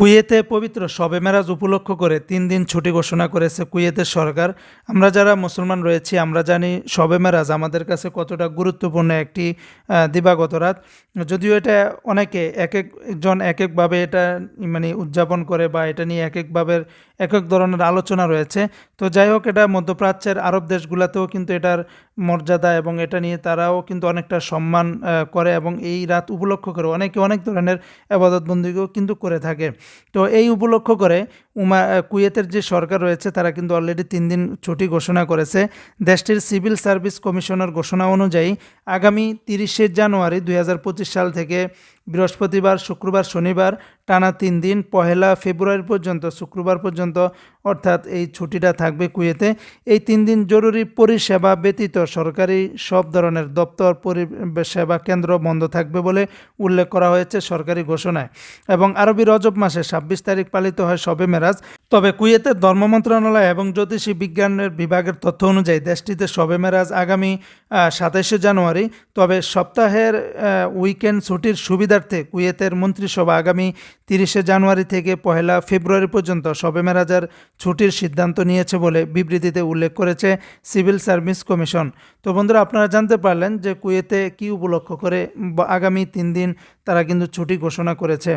কুয়েতে পবিত্র শবে মেরাজ উপলক্ষ করে তিন দিন ছুটি ঘোষণা করেছে কুয়েতের সরকার। আমরা যারা মুসলমান রয়েছি, আমরা জানি শবে মেরাজ আমাদের কাছে কতটা গুরুত্বপূর্ণ একটি দিবাগত রাত। যদিও এটা অনেকে এক একজন এক একভাবে এটা মানে উদযাপন করে বা এটা নিয়ে এক একভাবে এক এক ধরনের আলোচনা রয়েছে। তো যাই হোক, এটা মধ্যপ্রাচ্যের আরব দেশগুলোতেও কিন্তু এটার মর্যাদা এবং এটা নিয়ে তারাও কিন্তু অনেকটা সম্মান করে এবং এই রাত উপলক্ষ করে অনেকে অনেক ধরনের আবাদতবন্দিকেও কিন্তু করে থাকে। তো এই উপলক্ষ করে উমা কুয়েতের যে সরকার রয়েছে, তারা কিন্তু অলরেডি তিন দিন ছুটি ঘোষণা করেছে। দেশটির সিভিল সার্ভিস কমিশনের ঘোষণা অনুযায়ী আগামী তিরিশে জানুয়ারি দুই হাজার পঁচিশ সাল থেকে বৃহস্পতিবার, শুক্রবার, শনিবার টানা তিন দিন, পহেলা ফেব্রুয়ারি পর্যন্ত, শুক্রবার পর্যন্ত অর্থাৎ এই ছুটিটা থাকবে কুয়েতে। এই তিন দিন জরুরি পরিষেবা ব্যতীত সরকারি সব ধরনের দপ্তর পরিষেবা কেন্দ্র বন্ধ থাকবে বলে উল্লেখ করা হয়েছে সরকারি ঘোষণায়। এবং আরবি রজব মাসে ছাব্বিশ তারিখ পালিত হয় শবে মেরাজ তবে কুয়েতের ধর্ম মন্ত্রণালয় এবং জ্যোতিষী বিজ্ঞানের বিভাগের তথ্য অনুযায়ী দেশটিতে শবে মেরাজ আগামী সাতাশে জানুয়ারি। তবে সপ্তাহের উইকেন্ড ছুটির সুবিধার্থে কুয়েতের মন্ত্রিসভা আগামী তিরিশে জানুয়ারি থেকে পহেলা ফেব্রুয়ারি পর্যন্ত শবে মেরাজের ছুটির সিদ্ধান্ত নিয়েছে বলে বিবৃতিতে উল্লেখ করেছে সিভিল সার্ভিস কমিশন। তো বন্ধুরা, আপনারা জানতে পারলেন যে কুয়েতে কী উপলক্ষ করে আগামী তিন দিন তারা কিন্তু ছুটি ঘোষণা করেছে।